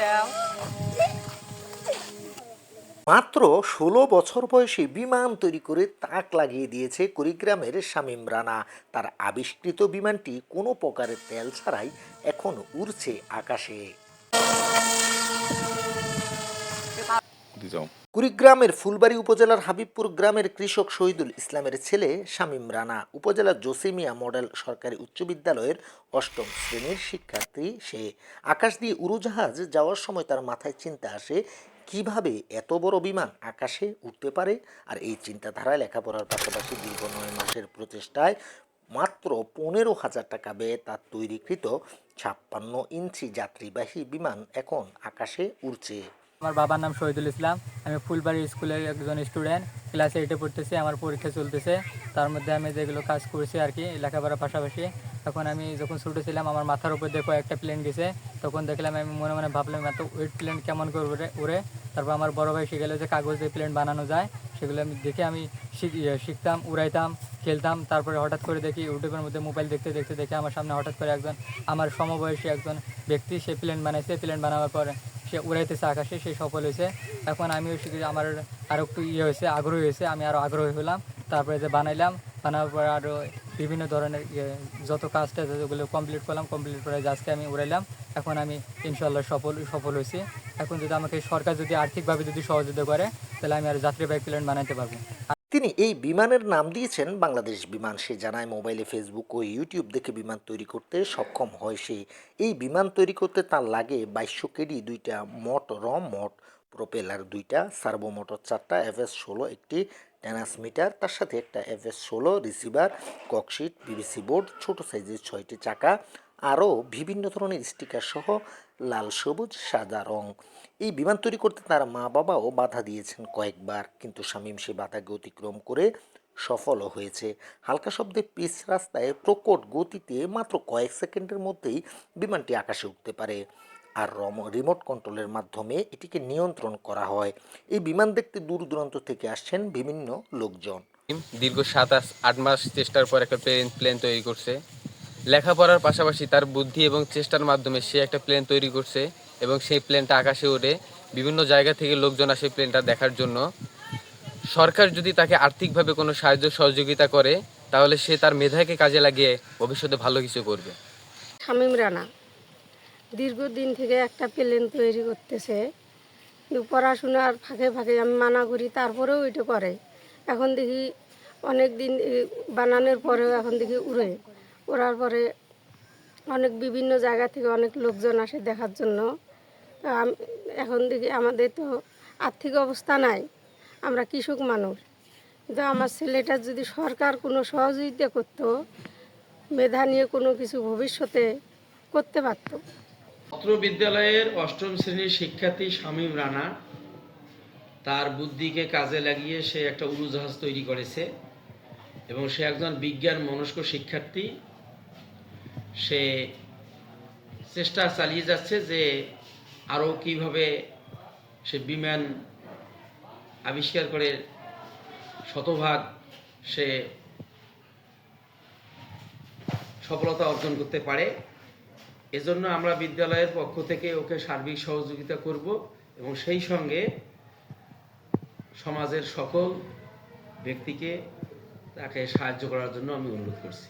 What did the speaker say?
দাও মাত্র ষোলো বছর বয়সে বিমান তৈরি করে তাক লাগিয়ে দিয়েছে কুড়িগ্রামের শামীম রানা। তার আবিষ্কৃত বিমানটি কোনো প্রকারের তেল ছাড়াই এখন উড়ছে আকাশে। যাও কুড়িগ্রামের ফুলবাড়ি উপজেলার হাবিবপুর গ্রামের কৃষক শহীদুল ইসলামের ছেলে শামীম রানা, উপজেলার জোসেমিয়া মডেল সরকারি উচ্চ বিদ্যালয়ের অষ্টম শ্রেণির শিক্ষার্থী সে। আকাশ দিয়ে উড়োজাহাজ যাওয়ার সময় তার মাথায় চিন্তা আসে, কীভাবে এত বড় বিমান আকাশে উঠতে পারে? আর এই চিন্তাধারায় লেখাপড়ার পাশাপাশি দীর্ঘ নয় মাসের প্রচেষ্টায় মাত্র পনেরো হাজার টাকা ব্যয়ে তার তৈরিকৃত ছাপ্পান্ন ইঞ্চি যাত্রীবাহী বিমান এখন আকাশে উড়ছে। আমার বাবার নাম শহীদুল ইসলাম। আমি ফুলবাড়ি স্কুলের একজন স্টুডেন্ট ক্লাস এইটে পড়তেছি আমার পরীক্ষা চলতেছে। তার মধ্যে আমি যেগুলো কাজ করছি আর কি লেখাপড়ার পাশাপাশি। তখন আমি যখন ছোটো ছিলাম আমার মাথার উপর দিয়ে কয়েকটা প্লেন গেছে। তখন দেখলাম আমি মনে মনে ভাবলাম এত ওয়েট প্লেন কেমন করে উড়ে তারপর আমার বড় ভাই শিখে গেলো যে কাগজ প্লেন বানানো যায়। সেগুলো আমি দেখে আমি ইয়ে, শিখতাম উড়াইতাম খেলতাম। তারপরে হঠাৎ করে দেখি ইউটিউবের মধ্যে মোবাইল দেখতে দেখতে দেখে আমার সামনে হঠাৎ করে একজন আমার সমবয়সী একজন ব্যক্তি সে প্লেন বানাইছে। প্লেন বানাবার পরে সে উড়াইতেছে আকাশে, সে সফল হয়েছে। এখন আমিও আমার আরও একটু ইয়ে হয়েছে, আগ্রহী হয়েছে, আমি আরও আগ্রহী হলাম। তারপরে যে বানাইলাম বানানোর পরে আরও বিভিন্ন ধরনের ইয়ে যত কাজটা ওগুলো কমপ্লিট করলাম কমপ্লিট করে আজকে আমি উড়াইলাম। এখন আমি ইনশাল্লাহ সফল সফল হয়েছি। এখন যদি আমাকে সরকার যদি আর্থিকভাবে যদি সহযোগিতা করে, তাহলে আমি আর যাত্রীবাহী প্লেন বানাইতে পারব। তিনি এই বিমানের নাম দিয়েছেন বাংলাদেশ বিমান। সে জানায়, মোবাইলে ফেসবুক ও ইউটিউব দেখে বিমান তৈরি করতে সক্ষম হয় সে। এই বিমান তৈরি করতে তার লাগে বাইশশো কেডি, দুইটা মট রম মট প্রোপেলার, দুইটা সার্ভো মোটর, চারটা এফএস ষোলো একটি ট্রান্সমিটার তার সাথে একটা এফএস ষোলো রিসিভার, ককশিট পিভিসি বোর্ড, ছোট সাইজের ছয়টি চাকা আরও বিভিন্ন ধরনের স্টিকার সহ লাল, সবুজ, সাদা রং। এই বিমান তৈরি করতে তার মা বাবাও বাধা দিয়েছেন কয়েকবার, কিন্তু শামীম সে বাধাকে অতিক্রম করে সফলও হয়েছে। হালকা শব্দে পিচ রাস্তায় প্রকট গতিতে মাত্র কয়েক সেকেন্ডের মধ্যেই বিমানটি আকাশে উঠতে পারে। আর রম রিমোট কন্ট্রোলের মাধ্যমে এটিকে নিয়ন্ত্রণ করা হয়। এই বিমান দেখতে দূর দূরান্ত থেকে আসছেন বিভিন্ন লোকজন। দীর্ঘ সাত আস- আট মাস চেষ্টার পর একটা প্লেন প্লেন তৈরি করছে। লেখাপড়ার পাশাপাশি তার বুদ্ধি এবং চেষ্টার মাধ্যমে সে একটা প্লেন তৈরি করছে এবং সেই প্লেনটা আকাশে ওঠে বিভিন্ন জায়গা থেকে লোকজন আসে প্লেনটা দেখার জন্য। সরকার যদি তাকে আর্থিকভাবে কোনো সাহায্য সহযোগিতা করে, তাহলে সে তার মেধাকে কাজে লাগিয়ে ভবিষ্যতে ভালো কিছু করবে। শামীম রানা, দীর্ঘদিন থেকে একটা প্লেন তৈরি করতেছে। পড়াশোনার ফাঁকে ফাঁকে আমি মানা করি, তারপরেও এটা করে। এখন দেখি অনেক দিন বানানোর পরেও এখন দেখি উড়ে। ওড়ার পরে অনেক বিভিন্ন জায়গা থেকে অনেক লোকজন আসে দেখার জন্য। এখন দেখি আমাদের তো আর্থিক অবস্থা নাই, আমরা কৃষক মানুষ। কিন্তু আমার ছেলেটার যদি সরকার কোনো সহযোগিতা করতো, মেধা নিয়ে কোনো কিছু ভবিষ্যতে করতে পারতো। পত্র বিদ্যালয়ের অষ্টম শ্রেণির শিক্ষার্থী শামীম রানা, তার বুদ্ধিকে কাজে লাগিয়ে সে একটা উড়োজাহাজ তৈরি করেছে এবং সে একজন বিজ্ঞান মনস্ক শিক্ষার্থী। সে চেষ্টা চালিয়ে যাচ্ছে যে আরও কীভাবে সে বিমান আবিষ্কার করে শতভাগ সে সফলতা অর্জন করতে পারে। এজন্য আমরা বিদ্যালয়ের পক্ষ থেকে ওকে সার্বিক সহযোগিতা করব এবং সেই সঙ্গে সমাজের সকল ব্যক্তিকে তাকে সাহায্য করার জন্য আমি অনুরোধ করছি।